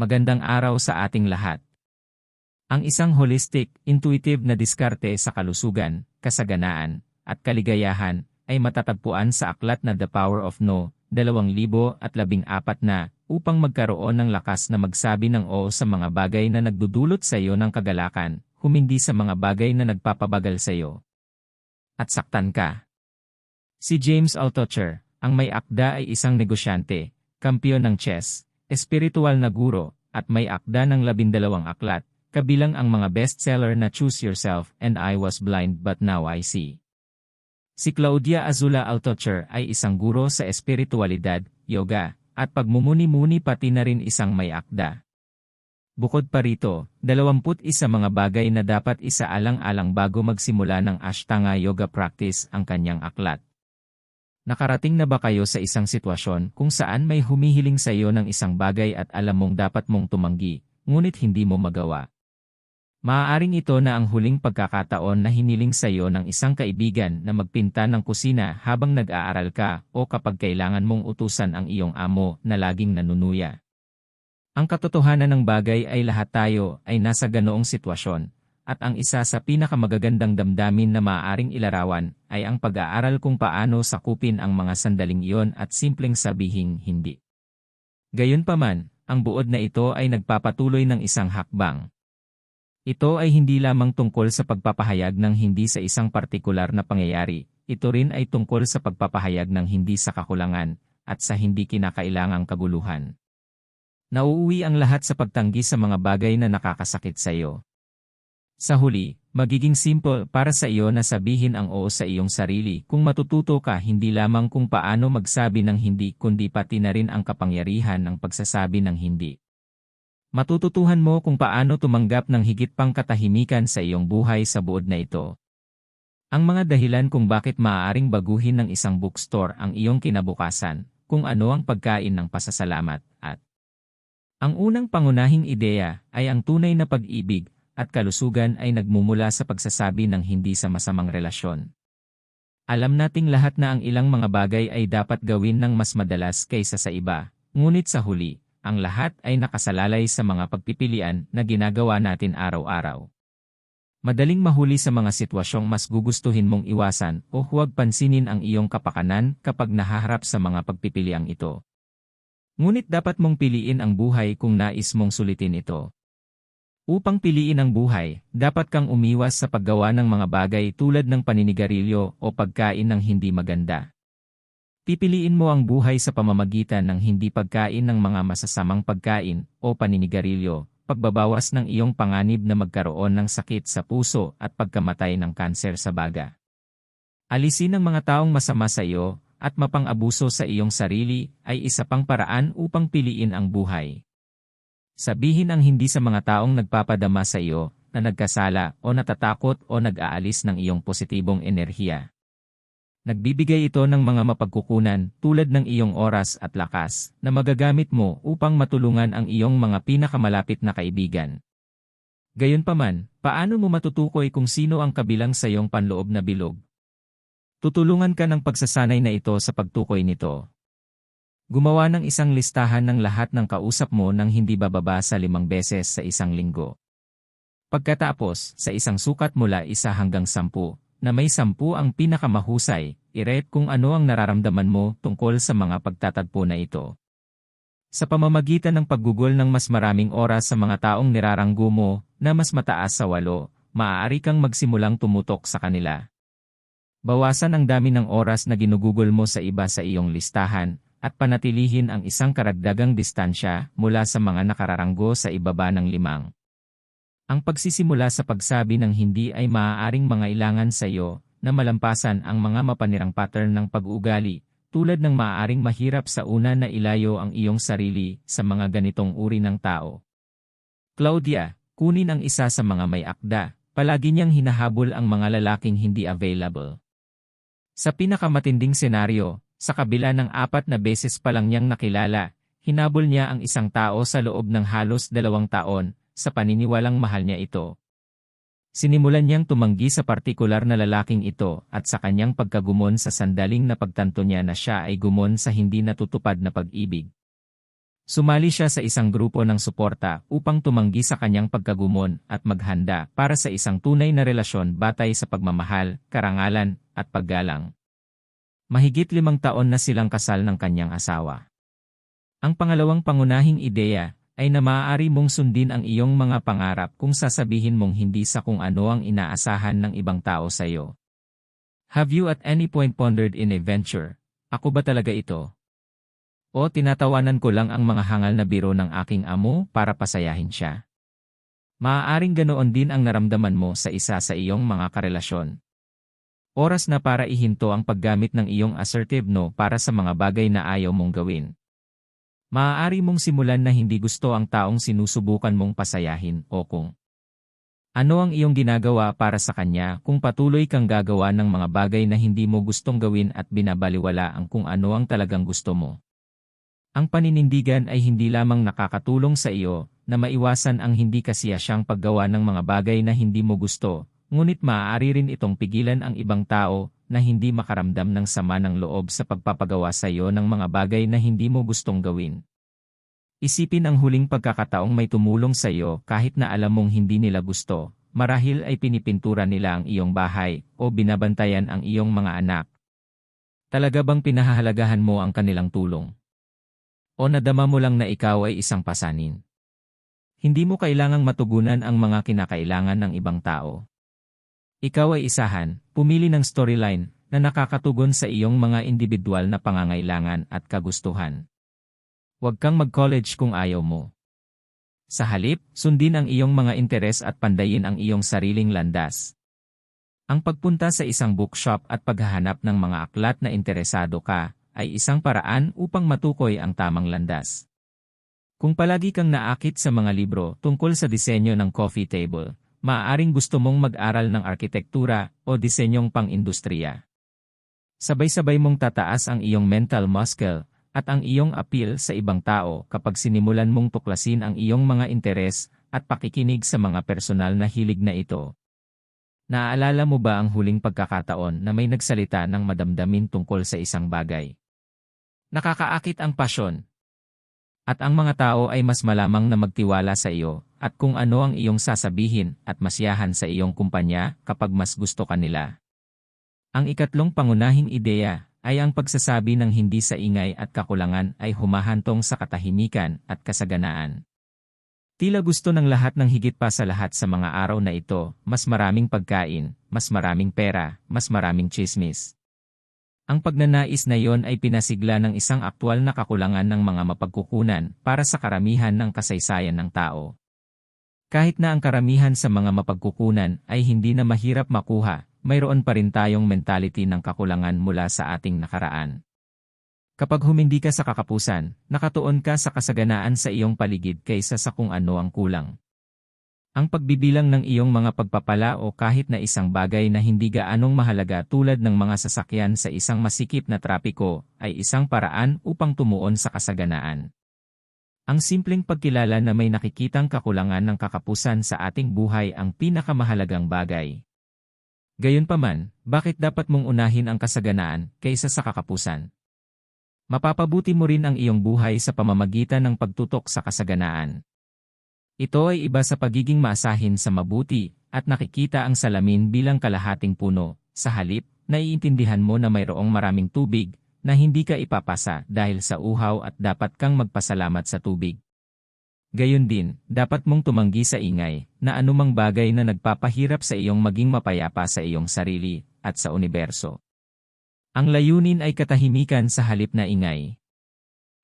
Magandang araw sa ating lahat. Ang isang holistic, intuitive na diskarte sa kalusugan, kasaganaan, at kaligayahan ay matatagpuan sa aklat na The Power of No, 2014 na, upang magkaroon ng lakas na magsabi ng oo sa mga bagay na nagdudulot sa iyo ng kagalakan, humindi sa mga bagay na nagpapabagal sa iyo. At saktan ka. Si James Altucher, ang may akda ay isang negosyante, kampiyon ng chess, espiritual na guro, at may akda ng labindalawang aklat, kabilang ang mga bestseller na Choose Yourself and I Was Blind But Now I See. Si Claudia Azula Altucher ay isang guro sa espiritualidad, yoga, at pagmumuni-muni pati na rin isang may akda. Bukod pa rito, 21 mga bagay na dapat isaalang-alang bago magsimula ng Ashtanga Yoga practice ang kanyang aklat. Nakarating na ba kayo sa isang sitwasyon kung saan may humihiling sa iyo ng isang bagay at alam mong dapat mong tumanggi, ngunit hindi mo magawa? Maaaring ito na ang huling pagkakataon na hiniling sa iyo ng isang kaibigan na magpinta ng kusina habang nag-aaral ka o kapag kailangan mong utusan ang iyong amo na laging nanunuya. Ang katotohanan ng bagay ay lahat tayo ay nasa ganoong sitwasyon, at ang isa sa pinakamagagandang damdamin na maaaring ilarawan ay ang pag-aaral kung paano sakupin ang mga sandaling iyon at simpleng sabihing hindi. Gayunpaman, ang buod na ito ay nagpapatuloy ng isang hakbang. Ito ay hindi lamang tungkol sa pagpapahayag ng hindi sa isang partikular na pangyayari, ito rin ay tungkol sa pagpapahayag ng hindi sa kakulangan, at sa hindi kinakailangang kaguluhan. Nauuwi ang lahat sa pagtanggi sa mga bagay na nakakasakit sa iyo. Sa huli, magiging simple para sa iyo na sabihin ang oo sa iyong sarili kung matututo ka hindi lamang kung paano magsabi ng hindi kundi pati na rin ang kapangyarihan ng pagsasabi ng hindi. Matututuhan mo kung paano tumanggap ng higit pang katahimikan sa iyong buhay sa buod na ito. Ang mga dahilan kung bakit maaaring baguhin ng isang bookstore ang iyong kinabukasan, kung ano ang pagkain ng pasasalamat, at ang unang pangunahing ideya ay ang tunay na pag-ibig, at kalusugan ay nagmumula sa pagsasabi ng hindi sa masamang relasyon. Alam nating lahat na ang ilang mga bagay ay dapat gawin ng mas madalas kaysa sa iba, ngunit sa huli, ang lahat ay nakasalalay sa mga pagpipilian na ginagawa natin araw-araw. Madaling mahuli sa mga sitwasyong mas gugustuhin mong iwasan o huwag pansinin ang iyong kapakanan kapag nahaharap sa mga pagpipiliang ito. Ngunit dapat mong piliin ang buhay kung nais mong sulitin ito. Upang piliin ang buhay, dapat kang umiwas sa paggawa ng mga bagay tulad ng paninigarilyo o pagkain ng hindi maganda. Pipiliin mo ang buhay sa pamamagitan ng hindi pagkain ng mga masasamang pagkain o paninigarilyo, pagbabawas ng iyong panganib na magkaroon ng sakit sa puso at pagkamatay ng kanser sa baga. Alisin ang mga taong masama sa iyo at mapang-abuso sa iyong sarili ay isa pang paraan upang piliin ang buhay. Sabihin ang hindi sa mga taong nagpapadama sa iyo, na nagkasala o natatakot o nag-aalis ng iyong positibong enerhiya. Nagbibigay ito ng mga mapagkukunan tulad ng iyong oras at lakas na magagamit mo upang matulungan ang iyong mga pinakamalapit na kaibigan. Gayunpaman, paano mo matutukoy kung sino ang kabilang sa iyong panloob na bilog? Tutulungan ka ng pagsasanay na ito sa pagtukoy nito. Gumawa ng isang listahan ng lahat ng kausap mo nang hindi bababa sa limang beses sa isang linggo. Pagkatapos, sa isang sukat mula isa hanggang sampu, na may sampu ang pinakamahusay, i-rate kung ano ang nararamdaman mo tungkol sa mga pagtatagpo na ito. Sa pamamagitan ng paggugol ng mas maraming oras sa mga taong niraranggo mo na mas mataas sa walo, maaari kang magsimulang tumutok sa kanila. Bawasan ang dami ng oras na ginugugol mo sa iba sa iyong listahan at panatilihin ang isang karagdagang distansya mula sa mga nakararanggo sa ibaba ng limang. Ang pagsisimula sa pagsabi ng hindi ay maaaring mangailangan sa iyo na malampasan ang mga mapanirang pattern ng pag-uugali, tulad ng maaaring mahirap sa una na ilayo ang iyong sarili sa mga ganitong uri ng tao. Claudia, kunin ang isa sa mga may akda, palagi niyang hinahabol ang mga lalaking hindi available. Sa pinakamatinding senaryo, sa kabila ng apat na beses pa lang niyang nakilala, hinabol niya ang isang tao sa loob ng halos dalawang taon, sa paniniwalang mahal niya ito. Sinimulan niyang tumanggi sa partikular na lalaking ito at sa kanyang pagkagumon sa sandaling na pagtanto niya na siya ay gumon sa hindi natutupad na pag-ibig. Sumali siya sa isang grupo ng suporta upang tumanggi sa kanyang pagkagumon at maghanda para sa isang tunay na relasyon batay sa pagmamahal, karangalan, at paggalang. Mahigit limang taon na silang kasal ng kanyang asawa. Ang pangalawang pangunahing ideya ay na maaari mong sundin ang iyong mga pangarap kung sasabihin mong hindi sa kung ano ang inaasahan ng ibang tao sa iyo. Have you at any point pondered in a venture? Ako ba talaga ito? O tinatawanan ko lang ang mga hangal na biro ng aking amo para pasayahin siya. Maaaring ganoon din ang naramdaman mo sa isa sa iyong mga karelasyon. Oras na para ihinto ang paggamit ng iyong assertive no para sa mga bagay na ayaw mong gawin. Maaari mong simulan na hindi gusto ang taong sinusubukan mong pasayahin o kung ano ang iyong ginagawa para sa kanya kung patuloy kang gagawa ng mga bagay na hindi mo gustong gawin at binabaliwala ang kung ano ang talagang gusto mo. Ang paninindigan ay hindi lamang nakakatulong sa iyo na maiwasan ang hindi kasiyasyang paggawa ng mga bagay na hindi mo gusto, ngunit maaari rin itong pigilan ang ibang tao na hindi makaramdam ng sama ng loob sa pagpapagawa sa iyo ng mga bagay na hindi mo gustong gawin. Isipin ang huling pagkakataong may tumulong sa iyo kahit na alam mong hindi nila gusto, marahil ay pinipintura nila ang iyong bahay o binabantayan ang iyong mga anak. Talaga bang pinahahalagahan mo ang kanilang tulong? O nadama mo lang na ikaw ay isang pasanin. Hindi mo kailangang matugunan ang mga kinakailangan ng ibang tao. Ikaw ay isahan, pumili ng storyline na nakakatugon sa iyong mga individual na pangangailangan at kagustuhan. Huwag kang mag-college kung ayaw mo. Sa halip, sundin ang iyong mga interes at pandayin ang iyong sariling landas. Ang pagpunta sa isang bookshop at paghahanap ng mga aklat na interesado ka ay isang paraan upang matukoy ang tamang landas. Kung palagi kang naakit sa mga libro tungkol sa disenyo ng coffee table, maaaring gusto mong mag-aral ng arkitektura o disenyong pang-industriya. Sabay-sabay mong tataas ang iyong mental muscle at ang iyong appeal sa ibang tao kapag sinimulan mong tuklasin ang iyong mga interes at pakikinig sa mga personal na hilig na ito. Naaalala mo ba ang huling pagkakataon na may nagsalita ng madamdamin tungkol sa isang bagay? Nakakaakit ang pasyon. At ang mga tao ay mas malamang na magtiwala sa iyo at kung ano ang iyong sasabihin at masiyahan sa iyong kumpanya kapag mas gusto ka nila. Ang ikatlong pangunahing ideya ay ang pagsasabi ng hindi sa ingay at kakulangan ay humahantong sa katahimikan at kasaganaan. Tila gusto ng lahat ng higit pa sa lahat sa mga araw na ito, mas maraming pagkain, mas maraming pera, mas maraming chismis. Ang pagnanais na iyon ay pinasigla ng isang aktwal na kakulangan ng mga mapagkukunan para sa karamihan ng kasaysayan ng tao. Kahit na ang karamihan sa mga mapagkukunan ay hindi na mahirap makuha, mayroon pa rin tayong mentality ng kakulangan mula sa ating nakaraan. Kapag humindi ka sa kakapusan, nakatuon ka sa kasaganaan sa iyong paligid kaysa sa kung ano ang kulang. Ang pagbibilang ng iyong mga pagpapala o kahit na isang bagay na hindi gaanong mahalaga tulad ng mga sasakyan sa isang masikip na trapiko ay isang paraan upang tumuon sa kasaganaan. Ang simpleng pagkilala na may nakikitang kakulangan ng kakapusan sa ating buhay ang pinakamahalagang bagay. Gayunpaman, bakit dapat mong unahin ang kasaganaan kaysa sa kakapusan? Mapapabuti mo rin ang iyong buhay sa pamamagitan ng pagtutok sa kasaganaan. Ito ay iba sa pagiging maasahin sa mabuti at nakikita ang salamin bilang kalahating puno. Sa halip, naiintindihan mo na mayroong maraming tubig na hindi ka ipapasa dahil sa uhaw at dapat kang magpasalamat sa tubig. Gayon din, dapat mong tumanggi sa ingay na anumang bagay na nagpapahirap sa iyong maging mapayapa sa iyong sarili at sa universo. Ang layunin ay katahimikan sa halip na ingay.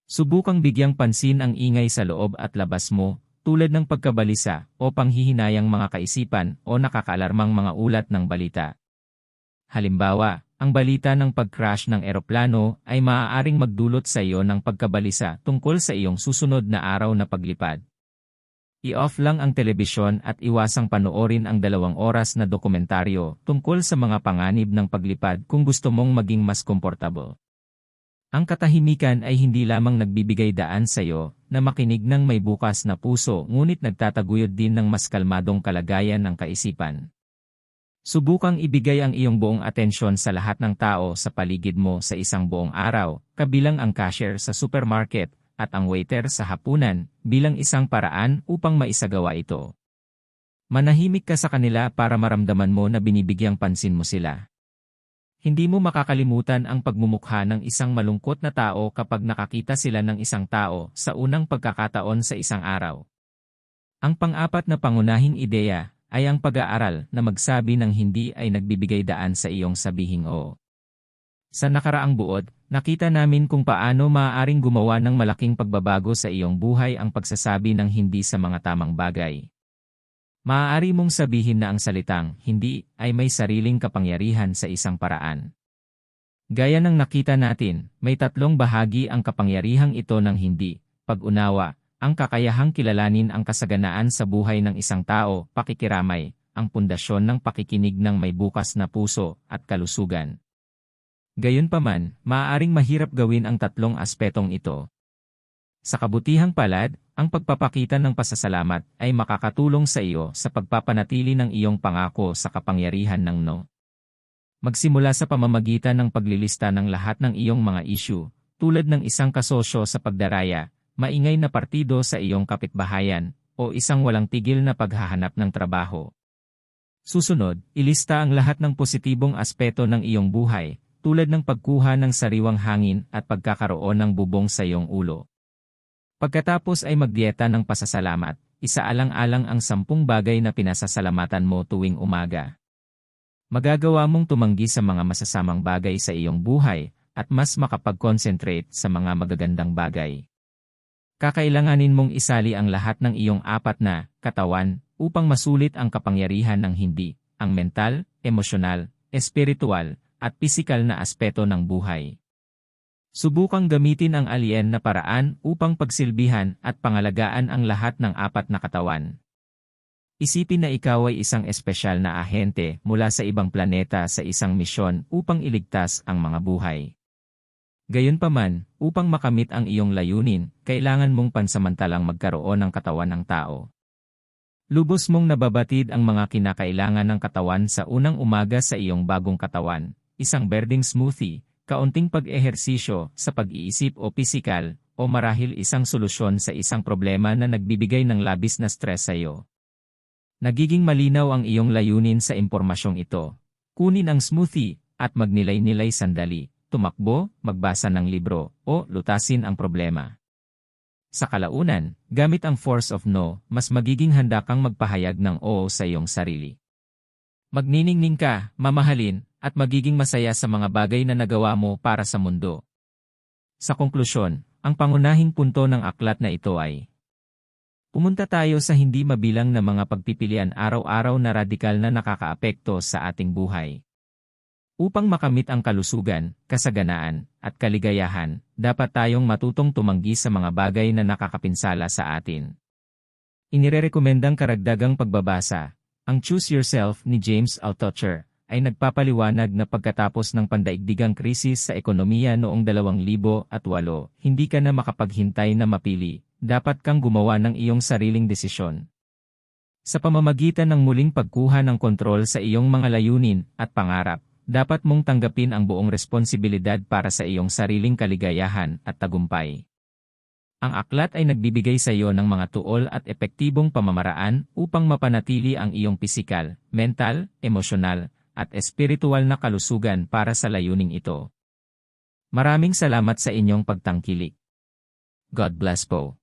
Subukang bigyang pansin ang ingay sa loob at labas mo tulad ng pagkabalisa o panghihinayang mga kaisipan o nakakaalarmang mga ulat ng balita. Halimbawa, ang balita ng pag-crash ng eroplano ay maaaring magdulot sa iyo ng pagkabalisa tungkol sa iyong susunod na araw na paglipad. I-off lang ang telebisyon at iwasang panoorin ang dalawang oras na dokumentaryo tungkol sa mga panganib ng paglipad kung gusto mong maging mas komportable. Ang katahimikan ay hindi lamang nagbibigay daan sa iyo na makinig ng may bukas na puso ngunit nagtataguyod din ng mas kalmadong kalagayan ng kaisipan. Subukang ibigay ang iyong buong atensyon sa lahat ng tao sa paligid mo sa isang buong araw, kabilang ang cashier sa supermarket, at ang waiter sa hapunan bilang isang paraan upang maisagawa ito. Manahimik ka sa kanila para maramdaman mo na binibigyang pansin mo sila. Hindi mo makakalimutan ang pagmumukha ng isang malungkot na tao kapag nakakita sila ng isang tao sa unang pagkakataon sa isang araw. Ang pang-apat na pangunahing ideya ay ang pag-aaral na magsabi ng hindi ay nagbibigay daan sa iyong sabihing oo. Sa nakaraang buod, nakita namin kung paano maaaring gumawa ng malaking pagbabago sa iyong buhay ang pagsasabi ng hindi sa mga tamang bagay. Maaari mong sabihin na ang salitang hindi ay may sariling kapangyarihan sa isang paraan. Gaya ng nakita natin, may tatlong bahagi ang kapangyarihang ito ng hindi, pag-unawa, ang kakayahang kilalanin ang kasaganaan sa buhay ng isang tao, pakikiramay, ang pundasyon ng pakikinig ng may bukas na puso at kalusugan. Gayunpaman, maaaring mahirap gawin ang tatlong aspetong ito. Sa kabutihang palad, ang pagpapakita ng pasasalamat ay makakatulong sa iyo sa pagpapanatili ng iyong pangako sa kapangyarihan ng no. Magsimula sa pamamagitan ng paglilista ng lahat ng iyong mga issue, tulad ng isang kasosyo sa pagdaraya, maingay na partido sa iyong kapitbahayan, o isang walang tigil na paghahanap ng trabaho. Susunod, ilista ang lahat ng positibong aspeto ng iyong buhay, tulad ng pagkuha ng sariwang hangin at pagkakaroon ng bubong sa iyong ulo. Pagkatapos ay magdieta ng pasasalamat, isaalang-alang ang sampung bagay na pinasasalamatan mo tuwing umaga. Magagawa mong tumanggi sa mga masasamang bagay sa iyong buhay at mas makapag-concentrate sa mga magagandang bagay. Kakailanganin mong isali ang lahat ng iyong apat na katawan upang masulit ang kapangyarihan ng hindi, ang mental, emosyonal, espiritual, at pisikal na aspeto ng buhay. Subukang gamitin ang alien na paraan upang pagsilbihan at pangalagaan ang lahat ng apat na katawan. Isipin na ikaw ay isang espesyal na ahente mula sa ibang planeta sa isang misyon upang iligtas ang mga buhay. Gayunpaman, upang makamit ang iyong layunin, kailangan mong pansamantalang magkaroon ng katawan ng tao. Lubos mong nababatid ang mga kinakailangan ng katawan sa unang umaga sa iyong bagong katawan, isang berding smoothie, kaunting pag-ehersisyo sa pag-iisip o pisikal, o marahil isang solusyon sa isang problema na nagbibigay ng labis na stress sa iyo. Nagiging malinaw ang iyong layunin sa impormasyong ito. Kunin ang smoothie at magnilay-nilay sandali, tumakbo, magbasa ng libro, o lutasin ang problema. Sa kalaunan, gamit ang force of no, mas magiging handa kang magpahayag ng oo sa iyong sarili. Magniningning ka, mamahalin, at magiging masaya sa mga bagay na nagawa mo para sa mundo. Sa konklusyon, ang pangunahing punto ng aklat na ito ay Pumunta tayo sa hindi mabilang na mga pagpipilian araw-araw na radikal na nakakaapekto sa ating buhay. Upang makamit ang kalusugan, kasaganaan, at kaligayahan, dapat tayong matutong tumanggi sa mga bagay na nakakapinsala sa atin. Inirerekomendang karagdagang pagbabasa, ang Choose Yourself ni James Altucher, ay nagpapaliwanag na pagkatapos ng pandaigdigang krisis sa ekonomiya noong 2008, hindi ka na makapaghintay na mapili, dapat kang gumawa ng iyong sariling desisyon. Sa pamamagitan ng muling pagkuha ng kontrol sa iyong mga layunin at pangarap, dapat mong tanggapin ang buong responsibilidad para sa iyong sariling kaligayahan at tagumpay. Ang aklat ay nagbibigay sa iyo ng mga tuol at epektibong pamamaraan upang mapanatili ang iyong pisikal, mental, emosyonal, at espiritual na kalusugan para sa layuning ito. Maraming salamat sa inyong pagtangkilik. God bless po.